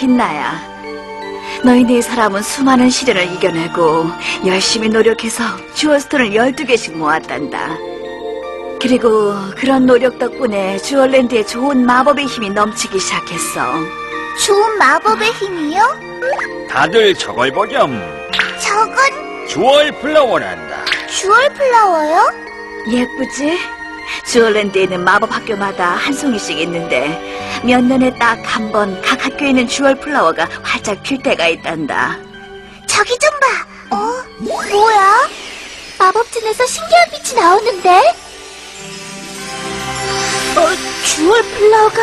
빛나야. 너희 네 사람은 수많은 시련을 이겨내고 열심히 노력해서 주얼스톤을 12개씩 모았단다. 그리고 그런 노력 덕분에 주얼랜드에 좋은 마법의 힘이 넘치기 시작했어. 좋은 마법의 힘이요? 다들 저걸 보렴. 저건 주얼 플라워란다. 주얼 플라워요? 예쁘지? 주얼랜드에 있는 마법 학교마다 한 송이씩 있는데 몇 년에 딱 한 번 각 학교에 있는 주얼 플라워가 활짝 필 때가 있단다. 저기 좀 봐. 어? 뭐야? 마법진에서 신기한 빛이 나오는데? 어, 주얼 플라워가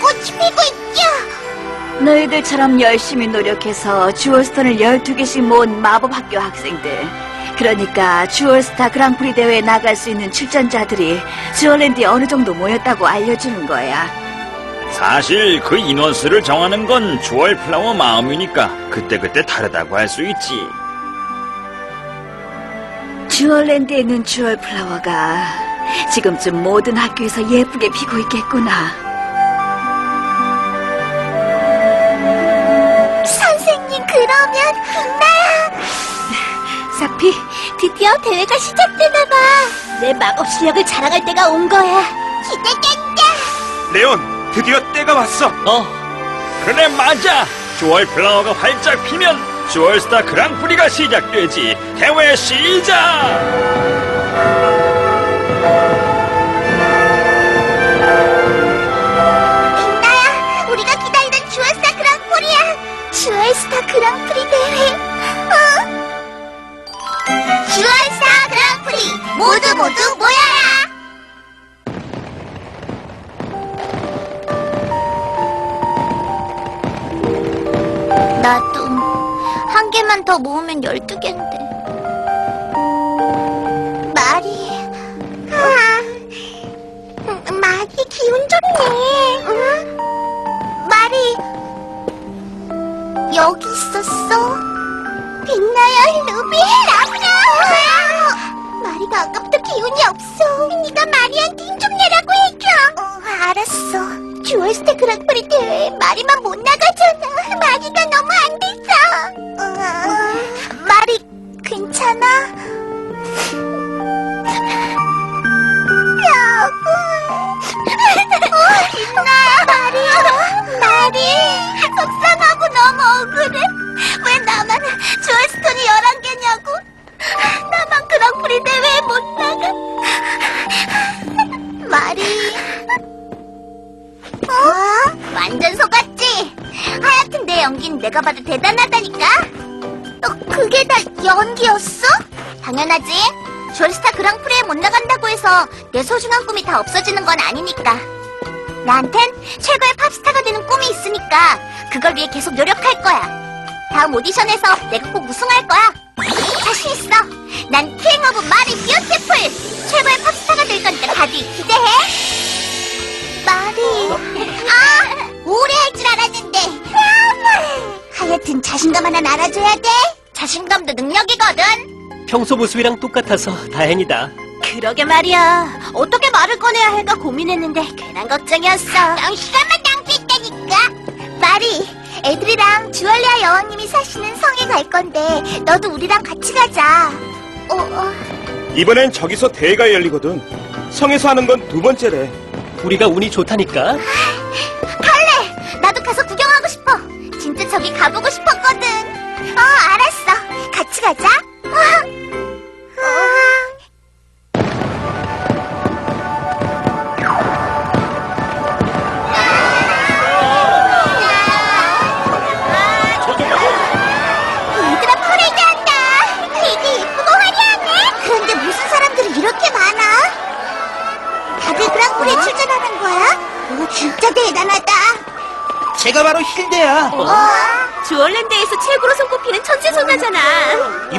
꽃이 피고 있죠? 너희들처럼 열심히 노력해서 주얼스톤을 12개씩 모은 마법 학교 학생들. 그러니까 주얼스타 그랑프리 대회에 나갈 수 있는 출전자들이 주얼랜드에 어느 정도 모였다고 알려주는 거야. 사실 그 인원수를 정하는 건 주얼 플라워 마음이니까 그때그때 다르다고 할 수 있지. 주얼랜드에 있는 주얼 플라워가 지금쯤 모든 학교에서 예쁘게 피고 있겠구나. 선생님, 그러면 빛나야. 사피, 드디어 대회가 시작되나봐. 내 마법 실력을 자랑할 때가 온 거야. 기대된다. 레온, 드디어 때가 왔어. 어? 그래 맞아. 주얼 플라워가 활짝 피면 주얼스타 그랑프리가 시작되지. 대회 시작! 빛나야, 우리가 기다리던 주얼스타 그랑프리야. 주얼스타 그랑프리 대회. 어? 주얼스타 그랑프리 모두 모두 모여라. 나도 한 개만 더 모으면 열두 개인데. 말이. 아, 음, 말이 기운 좋네. 응? 말이 여기 있었어. 빛나야 루비 라브라. 마리가 아까부터 기운이 없어. 네가 마리한테 힘 좀 내라고 해줘. 어, 알았어. 주얼스타 그랑프리 대회에 마리만 못 나가잖아. 마리가 너무 안 돼서. 마리 괜찮아? 여보. 나 마리야. 마리. 속상하고 너무 억울해. 왜 주얼스톤이 11개냐고. 나만 그랑프리 대회에 못 나가. 마리. 어? 완전 속았지? 하여튼 내 연기는 내가 봐도 대단하다니까? 어, 그게 다 연기였어? 당연하지. 주얼스타 그랑프리에 못 나간다고 해서 내 소중한 꿈이 다 없어지는 건 아니니까. 나한텐 최고의 팝스타가 되는 꿈이 있으니까 그걸 위해 계속 노력할 거야. 다음 오디션에서 내가 꼭 우승할 거야. 자신 있어. 난 킹 오브 마리 뷰티풀 최고의 팝스타가 될 거니까 다들 기대해. 마리. 아, 오래 할 줄 알았는데. 하여튼 자신감 하나 알아줘야 돼. 자신감도 능력이거든. 평소 모습이랑 똑같아서 다행이다. 그러게 말이야. 어떻게 말을 꺼내야 할까 고민했는데 괜한 걱정이었어. 넌 시간만 낭비했다니까. 마리, 애들이랑 주얼리아 여왕님이 사시는 성에 갈 건데 너도 우리랑 같이 가자. 어, 어. 이번엔 저기서 대회가 열리거든. 성에서 하는 건 두 번째래. 우리가 운이 좋다니까. 할래. 나도 가서 구경하고 싶어. 진짜 저기 가보고 싶었거든. 어, 알았어. 같이 가자.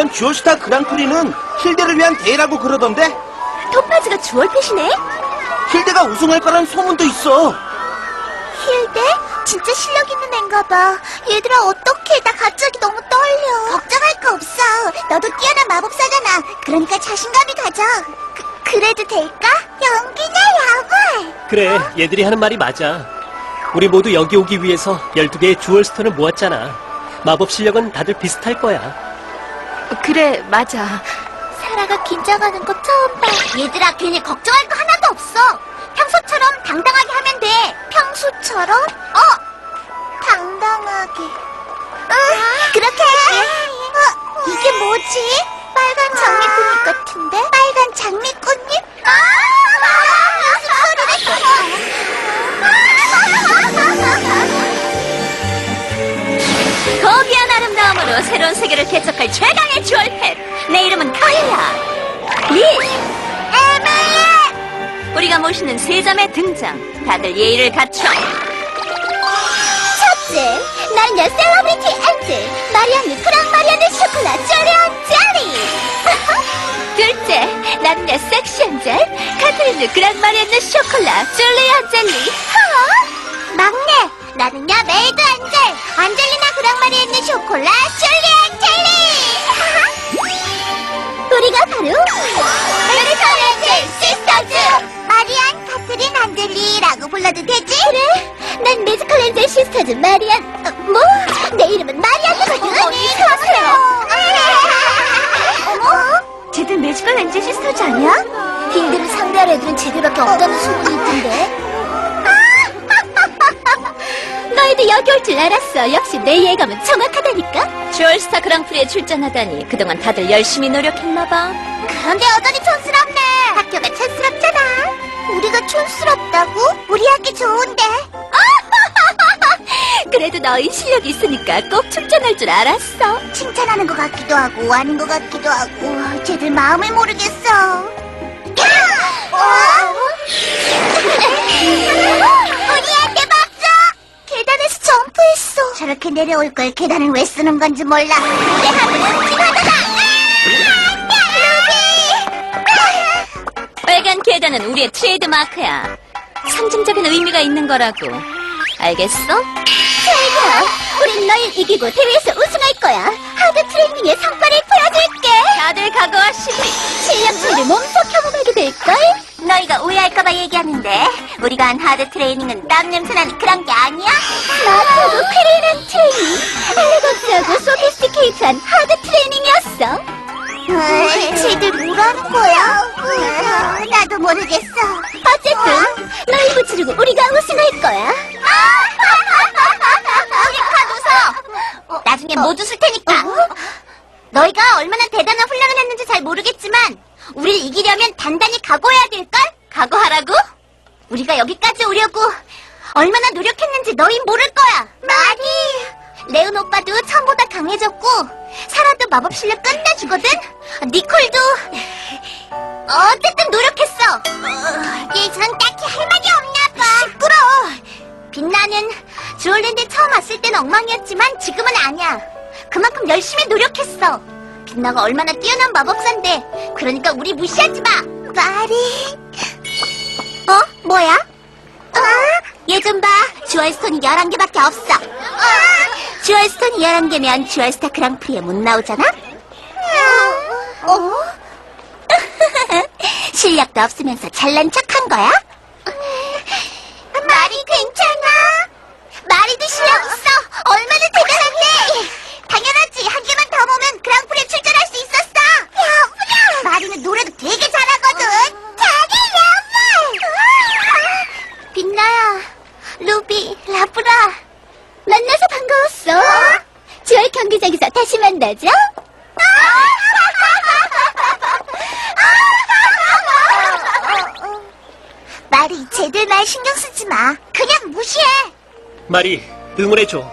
이번 주얼스타 그랑프리는 힐데를 위한 대회라고 그러던데 토파즈가 주얼펫이네? 힐데가 우승할 거란 소문도 있어. 힐데? 진짜 실력 있는 앤가 봐. 얘들아, 어떡해. 나 갑자기 너무 떨려. 걱정할 거 없어. 너도 뛰어난 마법사잖아. 그러니까 자신감이 가져. 그, 그래도 될까? 연기냐, 야구? 그래, 얘들이 하는 말이 맞아. 우리 모두 여기 오기 위해서 12개의 주얼스톤을 모았잖아. 마법 실력은 다들 비슷할 거야. 그래, 맞아. 사라가 긴장하는 거 처음 봐. 얘들아, 괜히 걱정할 거 하나도 없어. 평소처럼 당당하게 하면 돼. 평소처럼? 어, 당당하게. 응, 그렇게 할게. 어, 이게 뭐지? 빨간 장미꽃잎 같은데? 빨간 장미꽃잎? 아! 무슨 소리를 아름다움으로 새로운 세계를 개척할 최강의 주얼펫. 내 이름은 카일라. 리! 에밀리! 우리가 모시는 세 자매 등장. 다들 예의를 갖춰. 첫째, 나는야 셀러브리티 엔젤 마리안느 크랑 마리안느 쇼콜라 젤리언 젤리 둘째, 나는야 섹시 엔젤. 카트리누 그랑 마리안느 쇼콜라. 줄리안 젤리. 하! 막내, 나는야 메이드 엔젤 안젤리나 그랑 마리안느 쇼콜라 젤리언 젤리 우리가 바로 메리컬 엔젤 시스터즈 마리안, 카트린, 안젤리라고 불러도 되지? 그래, 난 매지컬 엔젤 시스터즈 마리안 어, 뭐? 내 이름은 마리안이거든 어서오세요 어머? 쟤들 매지컬 엔젤 시스터즈 아니야? 빈들을 상대할 애들은 쟤들밖에 없다는 소문이 있던데 너희도 여기 올 줄 알았어 역시 내 예감은 정확하다니까 주얼스타 그랑프리에 출전하다니 그동안 다들 열심히 노력했나봐. 그런데 여전히 촌스럽네 학교가 촌스럽잖아 우리가 촌스럽다고? 우리 학교 좋은데 그래도 너희 실력이 있으니까 꼭 출전할 줄 알았어. 칭찬하는 것 같기도 하고 아닌 것 같기도 하고 쟤들 마음을 모르겠어 어? 점프했어 저렇게 내려올 걸 계단을 왜 쓰는 건지 몰라 내 하늘은 지나가다 빨간 계단은 우리의 트레이드 마크야. 상징적인 의미가 있는 거라고. 알겠어? 제이가 우린 너희 이기고 대회에서 우승할 거야 하드 트레이닝의 성과를 보여줄게 다들 각오하시고. 실력 차이를 몸소? 오해할까봐 얘기하는데 우리가 한 하드 트레이닝은 땀 냄새나는 그런 게 아니야? 스마트하고 크리한 트레이닝. 엘레건트하고 소피스티케이트한 하드 트레이닝이었어. 쟤들 뭐라는 거야? 나도 모르겠어. 어쨌든 너희 붙이르고 우리가 우승할 거야. 우리 카 웃어 나중에 못 웃을 테니까. 너희가 얼마나 대단한 훈련을 했는지 잘 모르겠지만 우리를 이기려면 단단히 각오해야 될걸? 각오하라고? 우리가 여기까지 오려고 얼마나 노력했는지 너희 모를 거야 많이 레온 오빠도 처음보다 강해졌고 사라도 마법 실력 끝내주거든 니콜도 어쨌든 노력했어 어, 얘전 딱히 할 말이 없나 봐 시끄러 빛나는 주얼랜드 처음 왔을 땐 엉망이었지만 지금은 아니야 그만큼 열심히 노력했어. 빛나가 얼마나 뛰어난 마법사인데, 그러니까 우리 무시하지 마. 말이. 어? 뭐야? 아, 얘좀 봐. 주얼스톤이 11개밖에 없어. 아, 주얼스톤이 11개면 주얼스타 그랑프리에 못 나오잖아? 어? 실력도 없으면서 잘난 척한 거야? 말이 괜찮아? 마리도 실력 있어. 만나죠. 마리, 쟤들 말 신경 쓰지 마. 그냥 무시해. 마리, 응원해줘.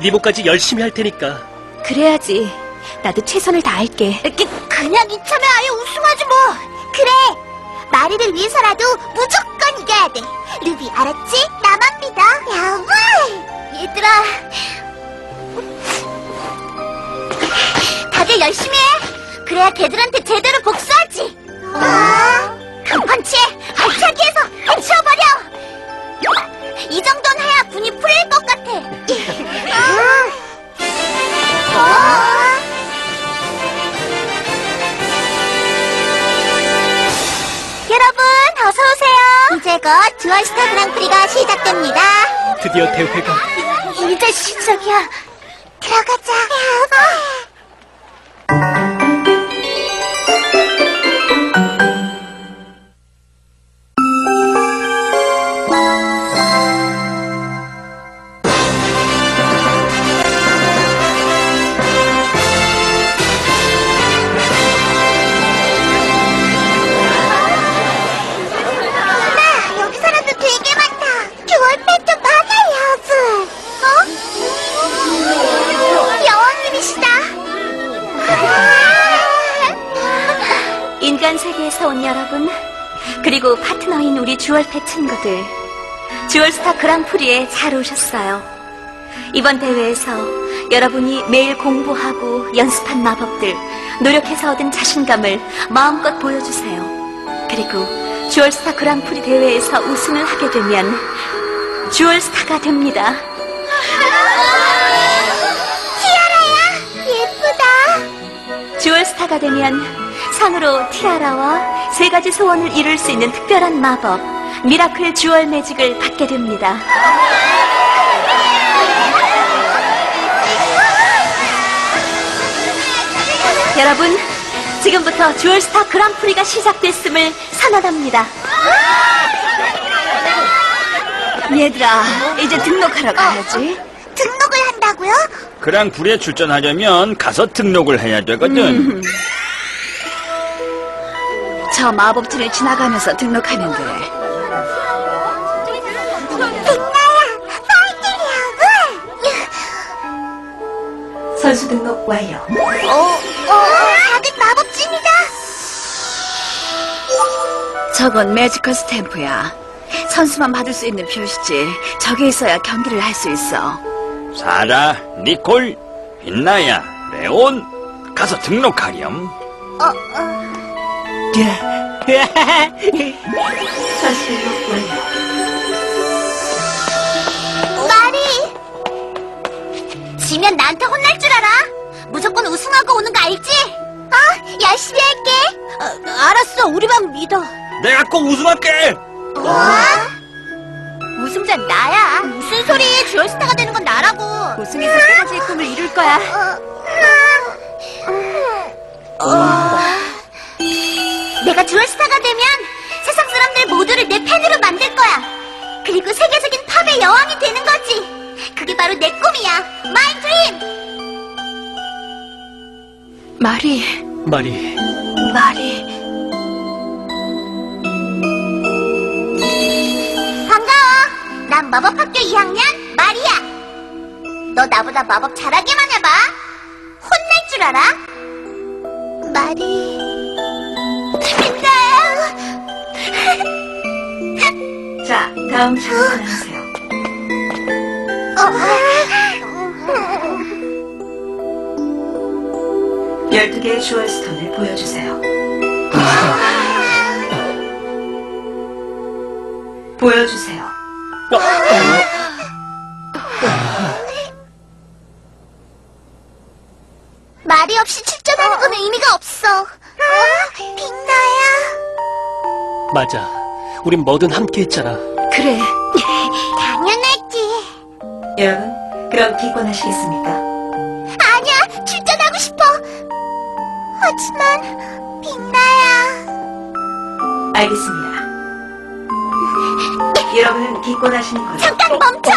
네 목까지 열심히 할 테니까. 그래야지. 나도 최선을 다할게. 그, 그냥 이참에 아예 우승하지 뭐. 그래. 마리를 위해서라도 무조건 이겨야 돼. 루비 알았지? 나만 믿어. 여보. 얘들아. 다들 열심히 해. 그래야 걔들한테 제대로 복수하지. 그 펀치에 알차게 해서 해치워버려. 이 정도는 해야 분이 풀릴 것 같아. 어? 여러분, 어서오세요. 이제 것 주얼스타 그랑프리가 시작됩니다. 드디어 대회가 이제 시작이야. 들어가자. 인간 세계에서 온 여러분, 그리고 파트너인 우리 주얼패 친구들, 주얼스타 그랑프리에 잘 오셨어요. 이번 대회에서 여러분이 매일 공부하고 연습한 마법들, 노력해서 얻은 자신감을 마음껏 보여주세요. 그리고 주얼스타 그랑프리 대회에서 우승을 하게 되면 주얼스타가 됩니다. 티아라야, 예쁘다. 주얼스타가 되면 상으로 티아라와 세 가지 소원을 이룰 수 있는 특별한 마법, 미라클 주얼 매직을 받게 됩니다. 여러분, 지금부터 주얼스타 그랑프리가 시작됐음을 선언합니다. 얘들아, 이제 등록하러 가야지. 등록을 한다고요? 그랑프리에 출전하려면 가서 등록을 해야 되거든. 저 마법진을 지나가면서 등록하면 돼. 빛나야, 파이팅이야. 선수 등록 완료. 어, 어, 작은 마법진이다. 저건 매지컬 스탬프야. 선수만 받을 수 있는 표시지. 저게 있어야 경기를 할 수 있어. 사라, 니콜, 빛나야, 레온, 가서 등록하렴. 어, 어. 완료. 마리! 지면 나한테 혼날 줄 알아? 무조건 우승하고 오는 거 알지? 어, 열심히 할게. 알았어, 우리 반 믿어. 내가 꼭 우승할게! 뭐? 우승자는 나야. 무슨 소리? 주얼스타가 되는 건 나라고. 우승해서 세 가지의 꿈을 이룰 거야. 내 팬으로 만들 거야. 그리고 세계적인 팝의 여왕이 되는 거지. 그게 바로 내 꿈이야. 마이 드림! 마리, 말이 마리. 반가워. 난 마법학교 2학년 마리야. 너 나보다 마법 잘하기만 해봐. 혼날 줄 알아? 마리. 자, 다음 장면 하세요. 어. 12개의 주얼 스톤을 보여주세요. 보여주세요. 말이 없이 출전하는 건 의미가 없어. 빛나야. 맞아. 우린 뭐든 함께 했잖아. 그래. 당연하지. 여러분, 그럼 기권하시겠습니까? 아니야, 출전하고 싶어. 하지만 빛나야. 알겠습니다. 여러분은 기권하시는 거죠? 잠깐 멈춰.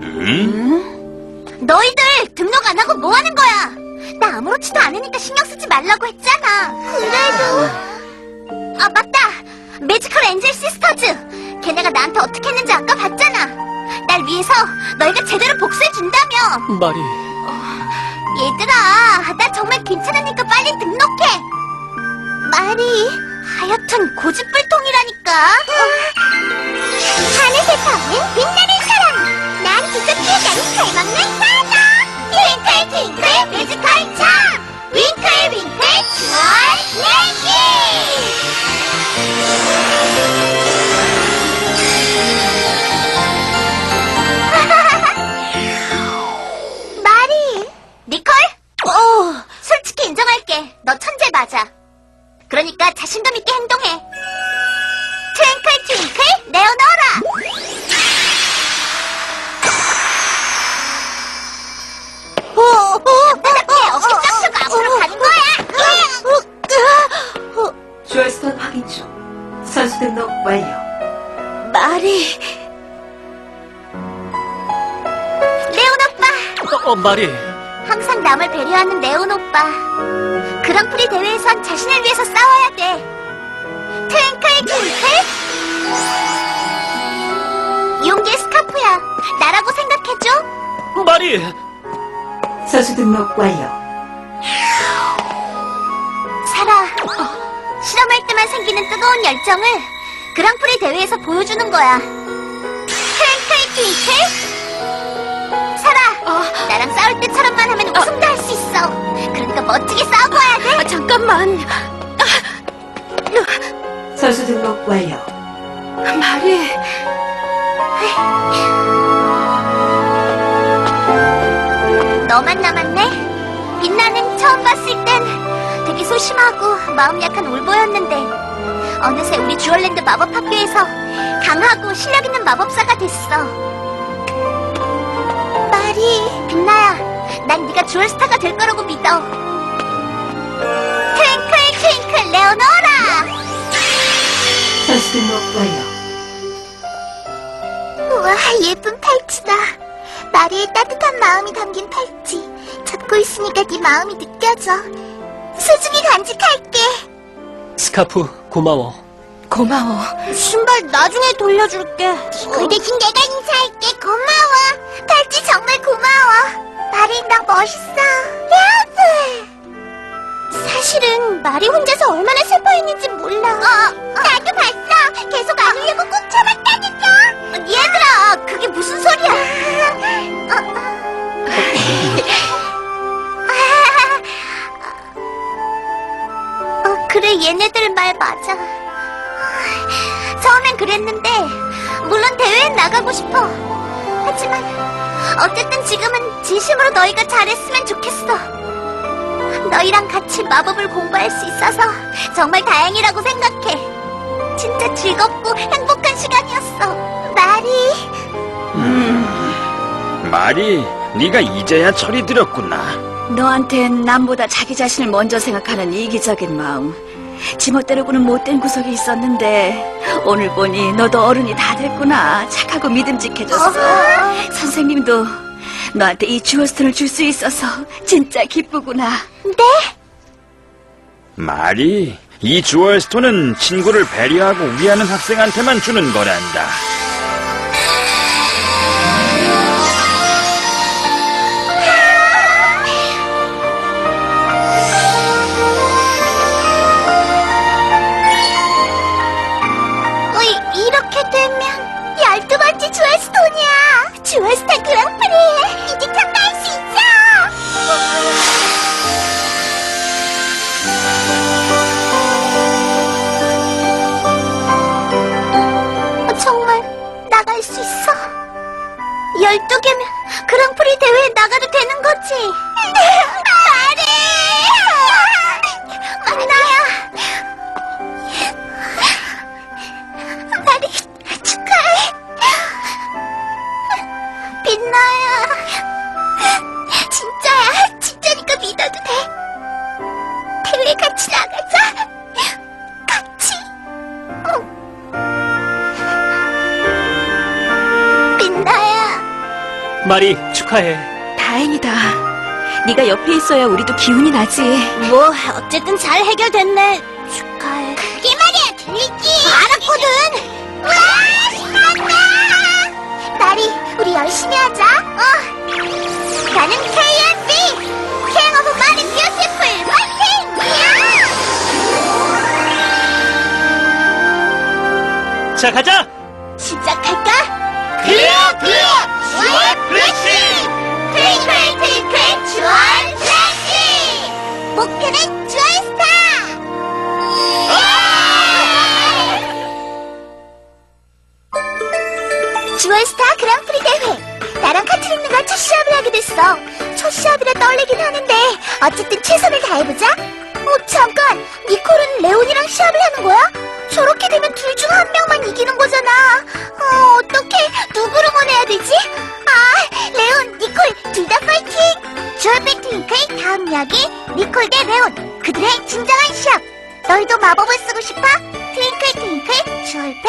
음? 너희들 등록 안 하고 뭐 하는 거야? 나 아무렇지도 않으니까 신경 쓰지 말라고 했잖아. 그래도. 아 맞다. 매지컬 엔젤 시스터즈. 걔네가 나한테 어떻게 했는지 아까 봤잖아. 날 위해서 너희가 제대로 복수해 준다며. 말이 얘들아, 나 정말 괜찮으니까 빨리 등록해. 말이 하여튼 고집불통이라니까. 하늘색 파는 빛나는 사람. 난 가는 잘 먹는 사자. 핑클 핑클 뮤지컬 참. 윙클 윙클 주얼 레이 지. 말이 레온 오빠! 어, 어, 마리. 항상 남을 배려하는 레온 오빠. 그랑프리 대회에선 자신을 위해서 싸워야 돼. 트윙클 트윙클? 용기의 스카프야. 나라고 생각해줘. 마리! 선수 등록 완료. 살아. 실험할 때만 생기는 뜨거운 열정을 그랑프리 대회에서 보여주는 거야. 트윙클 트윙클? 살아. 나랑 싸울 때처럼만 하면 우승도 할 수 있어. 그러니까 멋지게 싸워야 돼. 잠깐만. 선수 등록 완료. 말이 너만 남았네? 빛나는 처음 봤을 땐 되게 소심하고 마음 약한 울보였는데 어느새 우리 주얼랜드 마법 학교에서 강하고 실력 있는 마법사가 됐어. 마리, 빛나야, 난 네가 주얼스타가 될 거라고 믿어. 트윙클 트윙클 레오노라! 완료. 우와, 예쁜 팔찌다. 마리의 따뜻한 마음이 담긴 팔찌. 잡고 있으니까 네 마음이 느껴져. 소중히 간직할게. 스카프, 고마워. 고마워. 신발 나중에 돌려줄게. 그 대신 내가 인사할게. 고마워. 팔찌 정말 고마워. 마리 나 멋있어. 레아스. 사실은 마리 혼자서 얼마나 슬퍼했는지 몰라. 어, 나도 봤어. 계속 안 울려고 꾹 참았다니까. 얘들아, 그게 무슨 소리야? 맞아. 처음엔 그랬는데, 물론 대회엔 나가고 싶어. 하지만, 어쨌든 지금은 진심으로 너희가 잘했으면 좋겠어. 너희랑 같이 마법을 공부할 수 있어서 정말 다행이라고 생각해. 진짜 즐겁고 행복한 시간이었어. 마리. 말이 네가 이제야 철이 들었구나. 너한텐 남보다 자기 자신을 먼저 생각하는 이기적인 마음. 지멋대로고는 못된 구석이 있었는데 오늘 보니 너도 어른이 다 됐구나. 착하고 믿음직해졌어. 선생님도 너한테 이 주어스톤을 줄 수 있어서 진짜 기쁘구나. 네? 말이 이 주얼스톤은 친구를 배려하고 위하는 학생한테만 주는 거란다. 마리, 축하해. 다행이다. 네가 옆에 있어야 우리도 기운이 나지. 뭐 어쨌든 잘 해결됐네. 축하해. 그게 말이야 들리지? 알았거든. 와 신난다. 나리 우리 열심히 하자. 어. 나는 KNB 킹 오브 마리 뷰티풀 화이팅! 자, 가자! 시작할까? 클리어 클리어 주얼 플래시 트윙클 트윙클 주얼 플래시 목표는 주얼스타! 주얼스타 그랑프리 대회! 나랑 카트리누가 첫 시합을 하게 됐어. 첫 시합이라 떨리긴 하는데 어쨌든 최선을 다해보자. 어 잠깐! 니콜은 레온이랑 시합을 하는 거야? 저렇게 되면 둘 중 한 명만 이기는 거잖아. 어 어떡해. 누구를 응원해야 되지? 아 레온 니콜 둘 다 파이팅. 주얼백 트윙클 다음 이야기 니콜 대 레온 그들의 진정한 시합. 너희도 마법을 쓰고 싶어? 트윙클 트윙클 주얼백